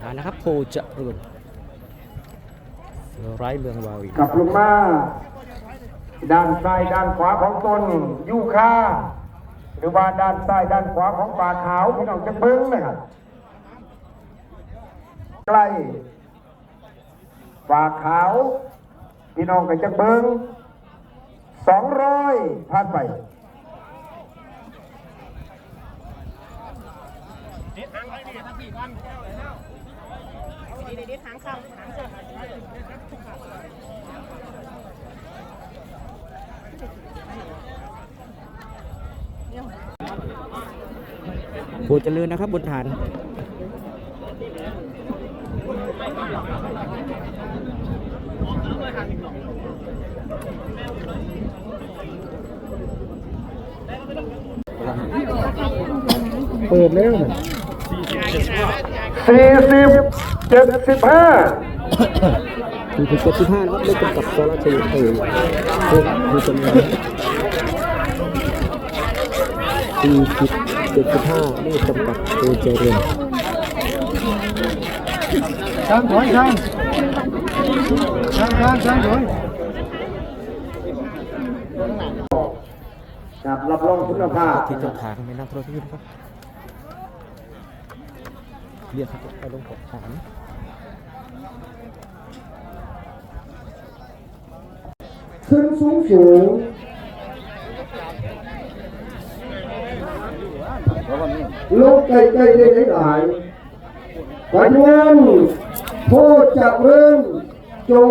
ฐานนะครับโพจะรุนไร้เมืองวาวีกลับลงมา ด้านซ้ายด้านขวาของตนยูคา หรือว่าด้านซ้ายด้านขวาของป่าขาวพี่น้องจะเบิ้งนะครับใกล้ป่าขาวพี่น้องก็จะเบิ้งสองร้อยผ่านไปดีดีทางเข้าทางเข้า โพเจริญนะครับบนฐาน เปิดแล้วสี่สิบเจ็ดสิบห้าสี่สิบเจ็ดสิบห้านะครับเลขกำกับโซลาร์เซลล์เออโพมีจำนวนสี่สิบ เจ็ดสิบห้าเลขกำกับโพเจริญช่างถอยช่างช่างช่างช่างถอยกับรับรองคุณภาพที่เจ้าทางไม่นั่งโทรศัพท์ครับเรียกครับไปลงกับฐานขึ้นสูงสูง ลงไกลไกลได้หลายวันนั้นโพจะเริ่มจง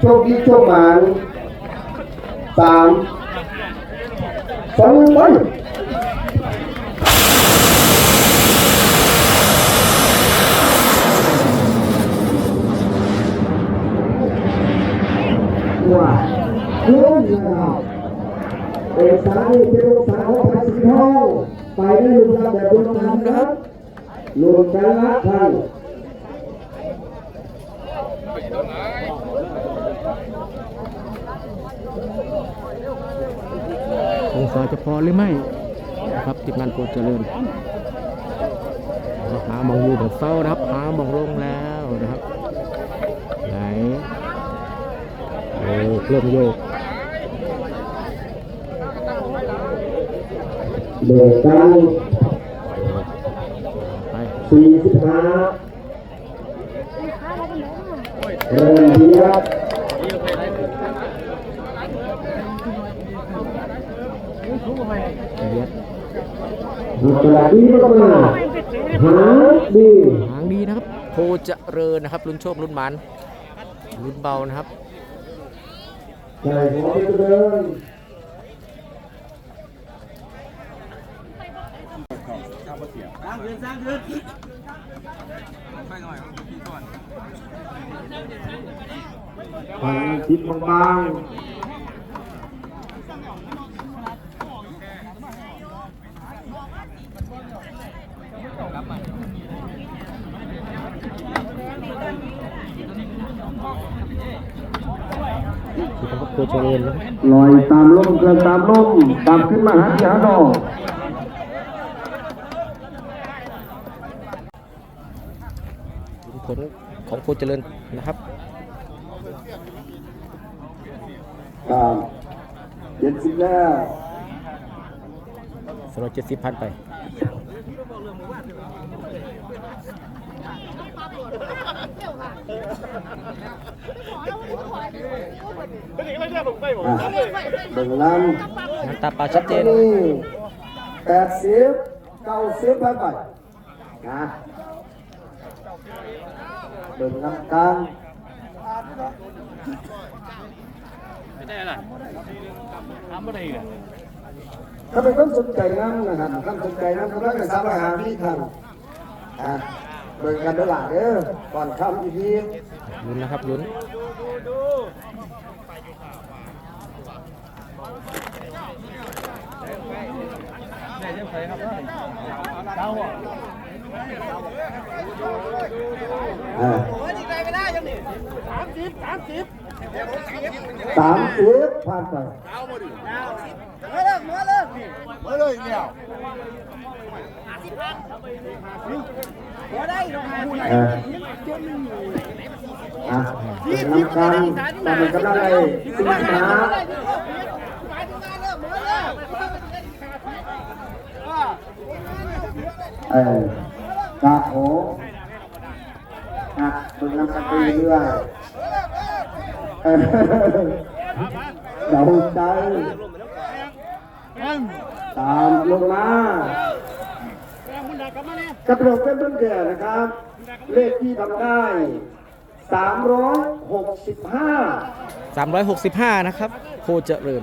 โชคดีโชคหมานสามสองไปว่าเพื่อนเราเป็นสายเป็นลูกสาวของพระสีทอง ไปได้ลูกรับแบบบุญธรรมนะครับลูกกันละท่านองศาจะพอหรือไม่นะครับทีมงานโพเจริญหามองอยู่เดี๋ยวเศร้านะครับหามองลงแล้วนะครับ ไหนโอ้เครื่องโยก เด็กกันสี่สิบห้าเริ่มดีครับเรียดบุตรดีมากๆหางดีหางดีนะครับโพเริญนะครับลุ้นโชคลุ้นหมันลุ้นเบานะครับใจขอเป็ นเดินทางคิดบางๆที่คำว่าโพเจริญนะครับลอยตามลมเกินตามลมตามขึ้นมาหาที่หาดอก ลุ้นผลของโพ เจริญนะครับครับเจ็ดสิบแล้วสำหรับเจ็ดสิบพันไปอะเบิ่งลงานตาปลาชัดำเจตัวนนี้แปดสิบเก้าสิบพันไปนะ เบิ่งลำกลางถ้าเป็นคนสนใจน้ำนะครับคนสนใจน้ำก็ต้องไปสามหาวิธีอะเบิ่งกันเด้อหล่ะเด้อก่อนคำอีกทีลุ้นนะครับลุ้น อ่าสามสิบสามสิบสามสิบผ่านไปมาเลิกมาเลิกนี่มาเลยเนี่ยมาได้ดอกไม้เอออะเป็นน้ำกันตอนนี้กำลังไอ้สินค้าเออ กะโหอะเป็นน้ำกันไปเรื่อยเออเดาใจตามลงมากระโดดเป็นต้นแก่นะครับ เลขที่ทำได้ 365 365 นะครับ โคเจริญ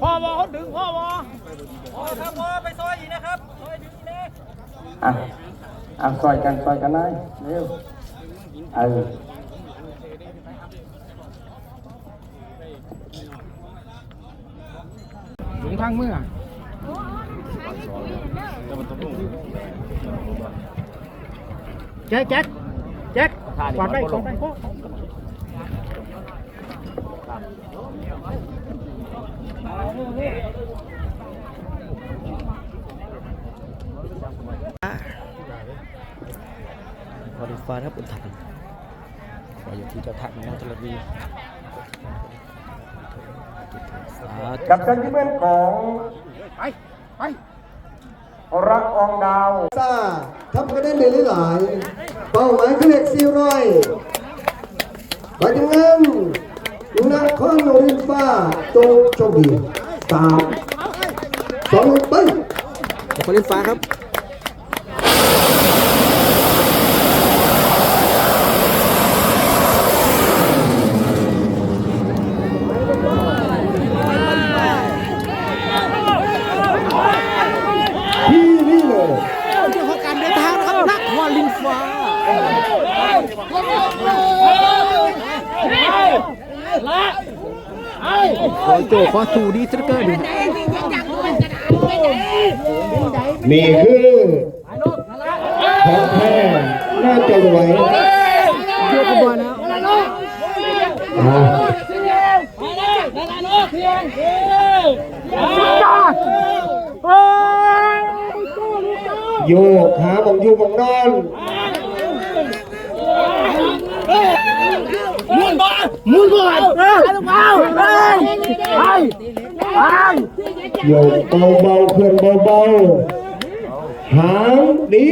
พ่อวอเขาดึงพ่อวอพ่อครับพ่อไปซอยอีกนะครับซอยดึงอีกเลยอะอะซอยกันซอยกันได้เร็วเออถุงทางเมื่อแจ็คแจ็คแจ็คกวาดไปกวาดไป โค้พอลฟ้านะครับบนฐานขออยู่ที่เจ้าทักนะจรวีสาธุกับการที่เป็นของไปไปรักองดาวซาทำคะแนนได้หลาย เป้าหมายคือเลขสี่ร้อยไปถึงเงิน นครโนรินฟ้าโจโชคดีสามสองไปนครลินฟ้าครับ ที่นี่เลย เรื่องของการเดินทางนะครับนครลินฟ้า ข อโจขอสู่ดีสเกอร์ดูนี่คือของแท้น่าจะรวยเยอะกว่านะอ่าโยกขาบองอยู่บองนอนมุนบ่มุนบ่เออลูกเอา ไปไปโยกเบาๆเคลื่อนเบาๆหางดี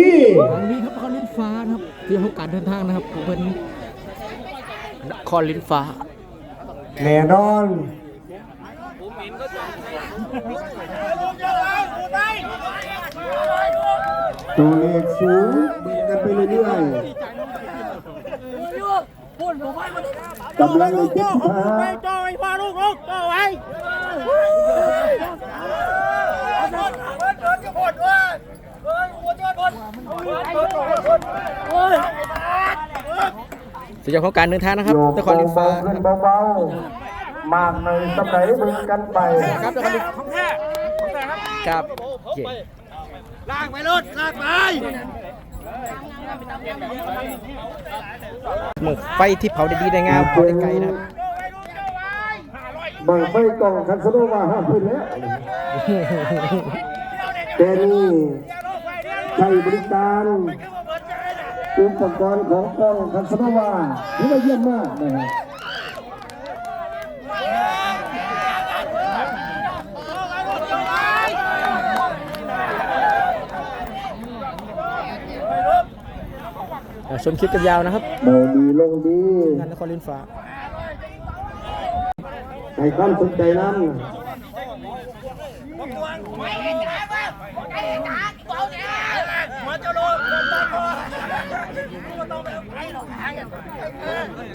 ทางนี้ครับนครลินฟ้านะครับเรื่องของการเดินทางนะครับของเป็นนครลินฟ้าแน่นอนตัวเลขสูงเบิ่งกันไปเรื่อยๆ กำลังเลยเจ็ดสิบห้าจ่อไว้พ่อลูกลูกจ่อไว้โอ้ยสุดยอดของการเดินทางนะครับโยกนครลินฟ้าเบาๆขึ้นเบาๆมากในอยสมัยเบิ่งกันไปครับนครลินของแท้ของแท้ครับครับโอเคลากไปรถลากไป หมึกไฟที่เผาได้ดีได้งามเผาได้ไกลนะครับบังไฟกล่องคันสโนว่าห้ามพื้นแล้วแต่นี่ใช้บริการอุปกรณ์ของกล้องคันสโนว่าถือว่าเยี่ยมมากนะครับ ชมคลิปกันยาวนะครับเบาดีลงดีงานนครลินฟ้าให้ความสนใจน้ำ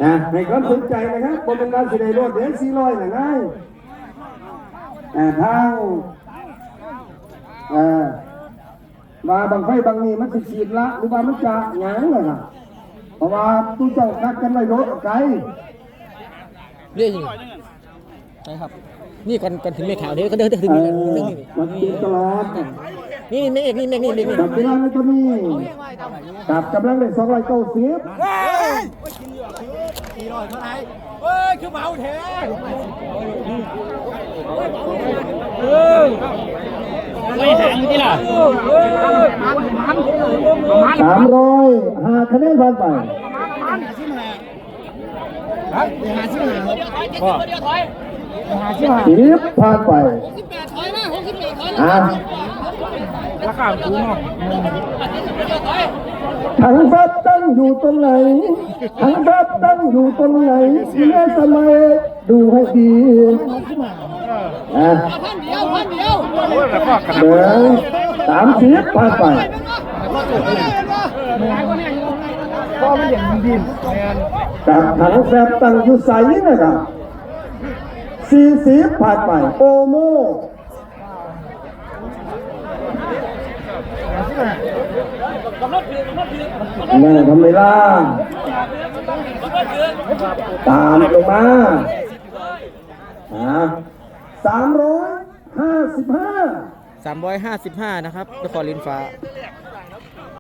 นะให้ความสนใจนะครับบนเป็นการสิได้รวดเดือนสี่ร้อยหนะง่ายทางอ่า มาบางไฟบางนี้มันสิฉีดละหรือว่ามันจะหยังเลยนะเพราะว่าตู้เจ้านัดกันไว้รถไกลเรียกยังไงใช่ครับ นี่ก่อนก่อนถึงเมฆขาวเดี๋ยวก็เดินถึงเอนี่อเรื่องนี้มันกินตลอดนี่นี่เมฆนี่เมฆนี่เมฆนี่กับเวลาในตัวนี้กับกำลังได้สองร้อยเก้าสิบเฮ้ยคือเมาแท้ ไม่หางที่ล่ะสามร้อยหาคะแนนผ่านไปสิบผ่านไปอะราคาสูงเนาะถังแฟบตั้งอยู่ตรงไหนถังแฟบตั้งอยู่ตรงไหนเสียสมัยดูให้ดี อะโอ้ยแล้วก็ขนาดเดี๋ยวสามสิบผ่านไปก็ไม่อย่างดินแมนกับถังแฟบตั้งอยู่ใสนะครับสี่สิบผ่านไปโอโมแม่ทำเวลาตามลงมาอยห้า สิบห้าสามร้อยห้าสิบห้านะครับนครลินฟ้า